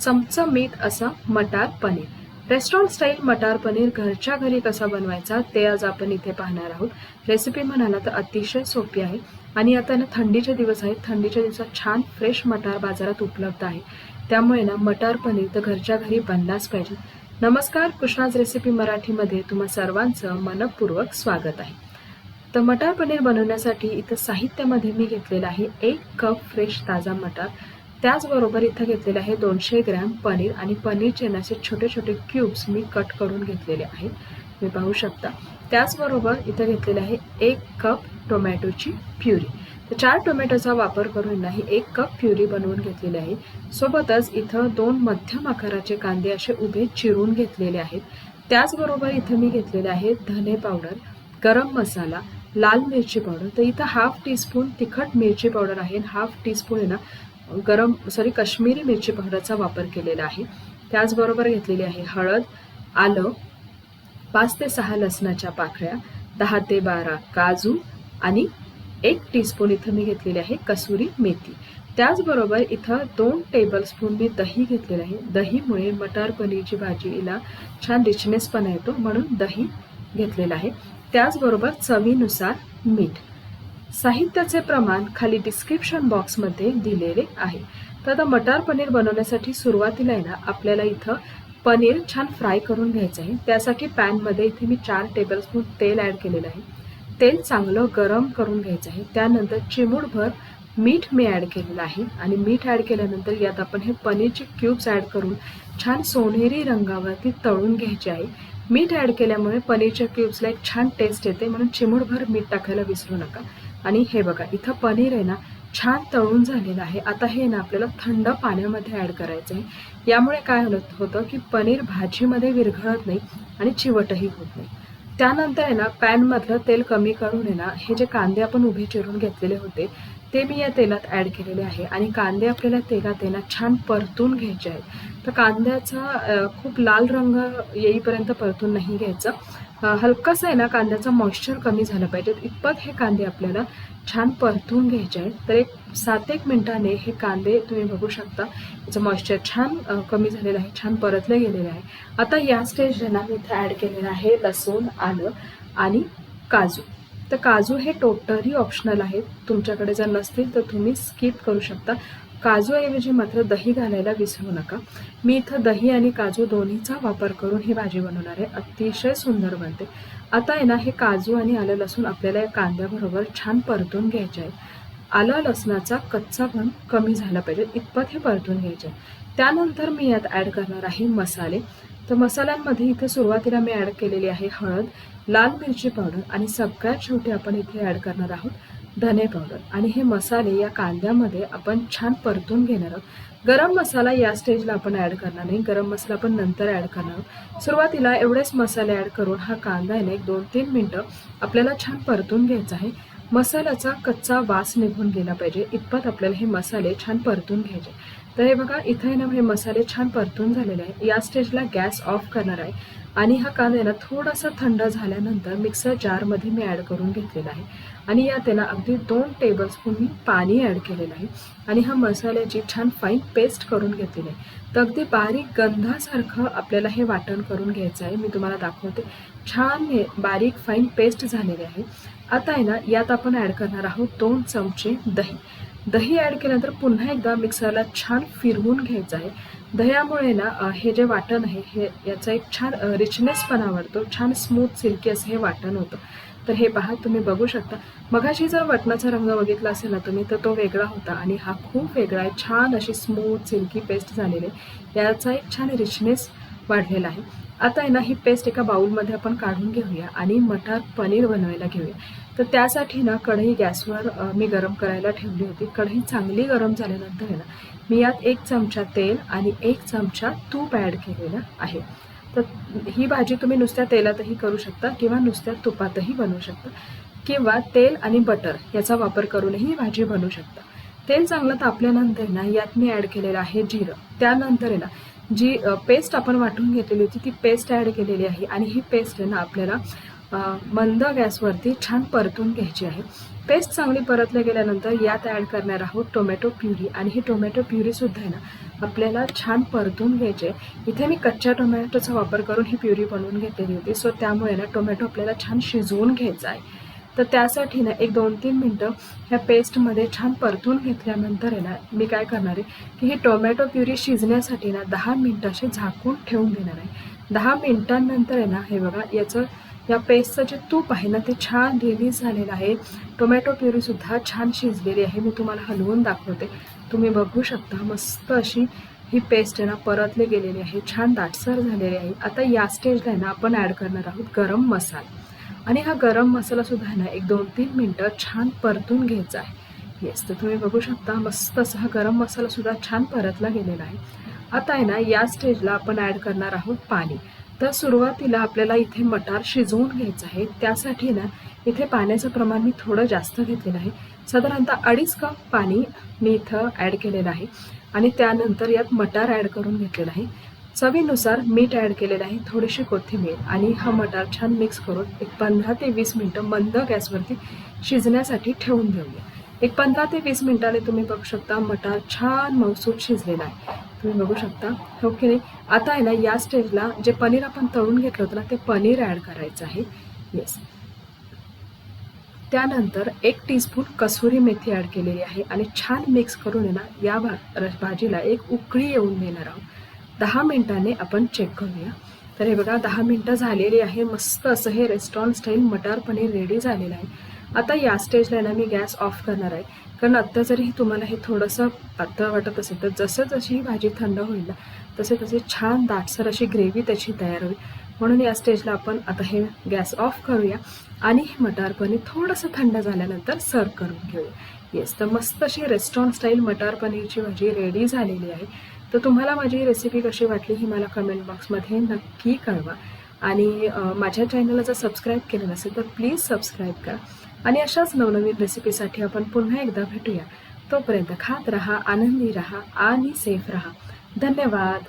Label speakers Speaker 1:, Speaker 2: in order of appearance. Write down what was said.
Speaker 1: चमचमीत असा मटार पनीर. रेस्टॉरंट स्टाईल मटार पनीर घरच्या घरी कसा बनवायचा ते आज आपण इथे पाहणार आहोत. रेसिपी म्हणाला तर अतिशय सोपी आहे. आणि आता ना थंडीचे दिवस आहेत. थंडीच्या दिवसात छान फ्रेश मटार बाजारात उपलब्ध आहे. त्यामुळे ना मटार पनीर तर घरच्या घरी बनलाच पाहिजे. नमस्कार कृष्णाज रेसिपी मराठीमध्ये तुम्हा सर्वांचं मनपूर्वक स्वागत आहे. तर मटार पनीर बनवण्यासाठी इथं साहित्यामध्ये मी घेतलेलं आहे एक कप फ्रेश ताजा मटार. त्याचबरोबर इथं घेतलेले आहे दोनशे ग्रॅम पनीर आणि पनीरचे ना असे छोटे छोटे क्यूब्स मी कट करून घेतलेले आहेत. तुम्ही पाहू शकता. त्याचबरोबर इथं घेतलेले आहे एक कप टोमॅटोची प्युरी. तर चार टोमॅटोचा वापर करून नाही एक कप प्युरी बनवून घेतलेली आहे. सोबतच इथं दोन मध्यम आकाराचे कांदे असे उभे चिरून घेतलेले आहेत. त्याचबरोबर इथं मी घेतलेले आहे धने पावडर गरम मसाला लाल मिरची पावडर. तर इथं हाफ टीस्पून तिखट मिरची पावडर आहे हाफ टीस्पून आहे ना गरम सॉरी काश्मीरी मिरची पावडरचा वापर केलेला आहे. त्याचबरोबर घेतलेली आहे हळद आलं पाच ते सहा लसणाच्या पाकळ्या दहा ते बारा काजू आणि एक टीस्पून इथं मी घेतलेली आहे कसुरी मेथी. त्याचबरोबर इथं दोन टेबलस्पून मी दही घेतलेलं आहे. दहीमुळे मटार पनीरची भाजीला छान रिचनेसपणा येतो म्हणून दही घेतलेलं आहे. त्याचबरोबर चवीनुसार मीठ. साहित्याचे प्रमाण खाली डिस्क्रिप्शन बॉक्समध्ये दिलेले आहे. तर आता मटार पनीर बनवण्यासाठी सुरुवातीला आहे ना आपल्याला इथं पनीर छान फ्राय करून घ्यायचं आहे. त्यासाठी पॅनमध्ये इथे मी चार टेबलस्पून तेल ॲड केलेलं आहे. तेल चांगलं गरम करून घ्यायचं आहे. त्यानंतर चिमूटभर मीठ मी ॲड केलेलं आहे. आणि मीठ ॲड केल्यानंतर यात आपण हे पनीरचे क्यूब्स ॲड करून छान सोनेरी रंगावरती तळून घ्यायचे आहे. मीठ ॲड केल्यामुळे पनीरच्या क्यूब्सला एक छान टेस्ट येते. म्हणून चिमूटभर मीठ टाकायला विसरू नका. आणि हे बघा इथं पनीर आहे ना छान तळून झालेलं आहे. आता हे ना आपल्याला थंड पाण्यामध्ये ॲड करायचं आहे. यामुळे काय होत होतं की पनीर भाजीमध्ये विरघळत नाही आणि चिवटही होत नाही. त्यानंतर आहे ना पॅनमधलं तेल कमी करून आहे ना हे जे कांदे आपण उभे चिरून घेतलेले होते ते मी या तेलात ॲड केलेले आहे. आणि कांदे आपल्याला तेलात आहे ना छान परतून घ्यायचे आहेत. तर कांद्याचा खूप लाल रंग येईपर्यंत परतून नाही घ्यायचं. हलकंसं आहे ना कांद्याचं मॉइश्चर कमी झालं पाहिजे. इतपत हे कांदे आपल्याला छान परतून घ्यायचे आहेत. तर एक सात एक मिनिटाने हे कांदे तुम्ही बघू शकता. याचं मॉइश्चर छान कमी झालेलं आहे छान परतलं गेलेलं आहे. आता या स्टेजला ना मी इथं ॲड केलेलं आहे लसूण आलं आणि काजू. तर काजू हे टोटली ऑप्शनल आहेत. तुमच्याकडे जर नसतील तर तुम्ही स्किप करू शकता. काजूऐवजी मात्र दही घालायला विसरू नका. मी इथं दही आणि काजू दोन्हीचा वापर करून ही भाजी बनवणार आहे. अतिशय सुंदर बनते. आता आहे ना हे काजू आणि आलं लसूण आपल्याला या कांद्याबरोबर छान परतून घ्यायचे आहे. आलं लसणाचा कच्चा पण कमी झाला पाहिजे. इतपत हे परतून घ्यायचे त्यानंतर मी यात ॲड करणार आहे मसाले. तर मसाल्यांमध्ये इथे सुरुवातीला मी ॲड केलेली आहे हळद लाल मिरची पावडर आणि सगळ्यात शेवटी आपण इथे ॲड करणार आहोत. धने पावडर. आणि हे मसाले या कांद्यामध्ये आपण छान परतून घेणार आहोत. गरम मसाला या स्टेजला आपण ॲड करणार नाही. गरम मसाला आपण नंतर ॲड करणार आहोत. सुरुवातीला एवढेच मसाले ॲड करून हा कांदा आहे एक दोन तीन मिनटं आपल्याला छान परतून घ्यायचा आहे. मसाल्याचा कच्चा वास निघून गेला पाहिजे. इतपत आपल्याला हे मसाले छान परतून घ्यायचे तर हे बघा इथं आहे ना हे मसाले छान परतून झालेले आहे. या स्टेजला गॅस ऑफ करणार आहे. आणि हा कांदा ना थोडासा थंड झाल्यानंतर मिक्सर जारमध्ये मी ॲड करून घेतलेला आहे. आणि यात ना अगदी दोन टेबलस्पून मी पाणी ॲड केलेलं आहे. आणि हा मसाल्याची छान फाईन पेस्ट करून घेतलेली आहे. तर अगदी बारीक गंधासारखं आपल्याला हे वाटण करून घ्यायचं आहे. मी तुम्हाला दाखवते. छान हे बारीक फाईन पेस्ट झालेले आहे. आता आहे ना यात आपण ॲड करणार आहोत दोन चमचे दही. दही ॲड केल्यानंतर पुन्हा एकदा मिक्सरला छान फिरवून घ्यायचं आहे. दह्यामुळे ना हे जे वाटण आहे हे याचा एक छान रिचनेसपणा वाढतो आवडतो. छान स्मूथ सिल्की असं हे वाटण होतं. तर हे पहा तुम्ही बघू शकता. मगाशी जर वटणाचा रंग बघितला असेल ना तुम्ही तर तो वेगळा होता आणि हा खूप वेगळा आहे. छान अशी स्मूथ सिल्की पेस्ट झालेली आहे. याचा एक छान रिचनेस वाढलेला आहे. आता आहे ना ही पेस्ट एका बाऊलमध्ये आपण काढून घेऊया आणि मटार पनीर बनवायला घेऊया. तर त्यासाठी ना कढई गॅसवर मी गरम करायला ठेवली होती. कढई चांगली गरम झाल्यानंतर आहे ना मी यात एक चमचा तेल आणि एक चमचा तूप ॲड केलेलं आहे. तर ही भाजी तुम्ही नुसत्या तेलातही करू शकता किंवा नुसत्या तुपातही बनवू शकता. किंवा तेल आणि बटर याचा वापर करूनही भाजी बनवू शकता. तेल चांगलं तापल्यानंतर ना यात मी ॲड केलेलं आहे जिरं. त्यानंतर आहे ना जी पेस्ट आपण वाटून घेतलेली होती ती पेस्ट ॲड केलेली आहे. आणि ही पेस्ट आहे ना आपल्याला मंद गॅसवरती छान परतून घ्यायची आहे. पेस्ट चांगली परतल्या गेल्यानंतर यात ॲड करणार आहोत टोमॅटो प्युरी आणि ही टोमॅटो प्युरीसुद्धा आहे ना आपल्याला छान परतून घ्यायचे इथे मी कच्च्या टोमॅटोचा वापर करून ही प्युरी बनवून घेतलेली होती. सो त्यामुळे ना टोमॅटो आपल्याला छान शिजवून घ्यायचा आहे. तर त्यासाठी ना एक दोन तीन मिनटं ह्या पेस्टमध्ये छान परतून घेतल्यानंतर आहे ना मी काय करणार आहे की ही टोमॅटो प्युरी शिजण्यासाठी ना दहा मिनटं असे झाकून ठेवून देणार आहे. दहा मिनटांनंतर आहे ना हे बघा याचं या पेस्टचं जे तूप आहे ना ते छान रिलीज झालेलं आहे. टोमॅटो प्युरीसुद्धा छान शिजलेली आहे. मी तुम्हाला हलवून दाखवते. तुम्ही बघू शकता मस्त अशी ही पेस्ट आहे ना परतली गेलेली आहे. छान दाटसर झालेली आहे. आता या स्टेजला आहे ना आपण ॲड करणार आहोत गरम मसाला. आणि हा गरम मसालासुद्धा आहे ना एक दोन तीन मिनटं छान परतून घ्यायचा आहे. येस तर तुम्ही बघू शकता मस्त असा हा गरम मसालासुद्धा छान परतला गेलेला आहे. आता आहे ना या स्टेजला आपण ॲड करणार आहोत पाणी. तर सुरुवातीला आपल्याला इथे मटार शिजवून घ्यायचं आहे. त्यासाठी ना इथे पाण्याचं प्रमाण मी थोडं जास्त घेतलेलं आहे. साधारणतः अडीच कप पाणी मी इथं ॲड केलेलं आहे. आणि त्यानंतर यात मटार ॲड करून घेतलेलं आहे. चवीनुसार मीठ ॲड केलेलं आहे थोडीशी कोथिंबीर आणि हा मटार छान मिक्स करून एक पंधरा ते वीस मिनटं मंद गॅसवरती शिजण्यासाठी ठेवून देऊया. एक पंधरा ते वीस मिनिटाने तुम्ही बघू शकता मटार छान मौसूद शिजलेला आहे. तुम्ही बघू शकता हो ओके नाही? आता आहे ना या स्टेजला जे पनीर आपण तळून घेतलं होतं ना ते पनीर ॲड करायचं आहे. येस त्यानंतर एक टीस्पून कसुरी मेथी ॲड केलेली आहे आणि छान मिक्स करून आहे ना या भा भाजीला एक उकळी येऊन देणार आहोत. दहा मिनिटाने आपण चेक करूया. तर हे बघा दहा मिनटं झालेली आहे. मस्त असं हे रेस्टॉरंट स्टाईल मटार पनीर रेडी झालेलं आहे. आता या स्टेजला ना मी गॅस ऑफ करणार आहे. कारण आत्ता जरी तुम्हाला हे थोडंसं पातळ वाटत असेल तर जसं जशी ही भाजी थंड होईल ना तसे तसे छान दाटसर अशी ग्रेव्ही त्याची तयार होईल. म्हणून या स्टेजला आपण आता हे गॅस ऑफ करूया आणि हे मटार पनीर थोडंसं थंड झाल्यानंतर सर्व करून घेऊया. येस तर मस्त अशी रेस्टॉरंट स्टाईल मटार पनीरची भाजी रेडी झालेली आहे. तर तुम्हाला माझी रेसिपी कशी वाटली ही मला कमेंट बॉक्समध्ये नक्की कळवा. आणि माझ्या चॅनलला जर सबस्क्राईब केलं नसेल तर प्लीज सबस्क्राईब करा. आणि अशाच नवनवीन रेसिपीसाठी आपण पुन्हा एकदा भेटूया. तोपर्यंत खात रहा आनंदी रहा आणि सेफ रहा. धन्यवाद.